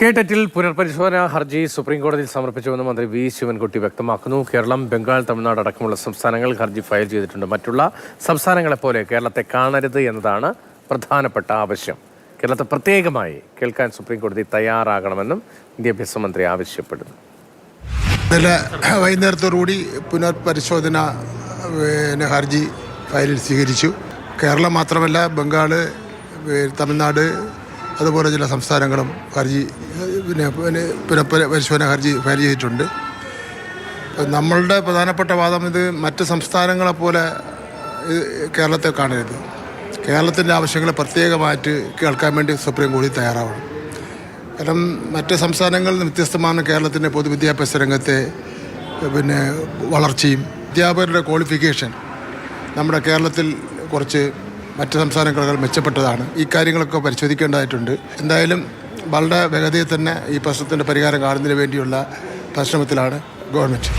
കേട്ടറ്റിൽ പുനർപരിശോധനാ ഹർജി സുപ്രീം കോടതിയിൽ സമർപ്പിച്ചുവെന്ന് മന്ത്രി വി ശിവൻകുട്ടി വ്യക്തമാക്കുന്നു. കേരളം ബംഗാൾ തമിഴ്നാട് അടക്കമുള്ള സംസ്ഥാനങ്ങൾ ഹർജി ഫയൽ ചെയ്തിട്ടുണ്ട്. മറ്റുള്ള സംസ്ഥാനങ്ങളെപ്പോലെ കേരളത്തെ കാണരുത് എന്നതാണ് പ്രധാനപ്പെട്ട ആവശ്യം. കേരളത്തെ പ്രത്യേകമായി കേൾക്കാൻ സുപ്രീം കോടതി തയ്യാറാകണമെന്നും വിദ്യാഭ്യാസ മന്ത്രി ആവശ്യപ്പെടുന്നു. ഇന്നലെ വൈകുന്നേരത്തോടുകൂടി പുനർപരിശോധന പിന്നെ ഹർജി ഫയലിൽ സ്വീകരിച്ചു. കേരളം മാത്രമല്ല ബംഗാൾ തമിഴ്നാട് അതുപോലെ ചില സംസ്ഥാനങ്ങളും ഹർജി പിന്നെ പിന്നെ പുനഃപരിശോധന ഹർജി ഫയൽ ചെയ്തിട്ടുണ്ട്. നമ്മളുടെ പ്രധാനപ്പെട്ട വാദം ഇത് മറ്റ് സംസ്ഥാനങ്ങളെപ്പോലെ കേരളത്തെ കാണരുത്. കേരളത്തിന്റെ ആവശ്യങ്ങൾ പ്രത്യേകമായിട്ട് കേൾക്കാൻ വേണ്ടി സുപ്രീം കോടതി തയ്യാറാവണം. കാരണം മറ്റ് സംസ്ഥാനങ്ങളിൽ നിന്ന് വ്യത്യസ്തമാണ് കേരളത്തിന്റെ പൊതുവിദ്യാഭ്യാസ രംഗത്തെ പിന്നെ വളർച്ചയും അധ്യാപകരുടെ ക്വാളിഫിക്കേഷൻ നമ്മുടെ കേരളത്തിൽ കുറച്ച് മറ്റ് സംസ്ഥാനങ്ങളെക്കാൾ മെച്ചപ്പെട്ടതാണ്. ഈ കാര്യങ്ങളൊക്കെ പരിശോധിക്കേണ്ടതായിട്ടുണ്ട്. എന്തായാലും വളരെ വേഗതയിൽ തന്നെ ഈ പ്രശ്നത്തിന്റെ പരിഹാരം കാണുന്നതിന് വേണ്ടിയുള്ള പരിശ്രമത്തിലാണ് ഗവൺമെന്റ്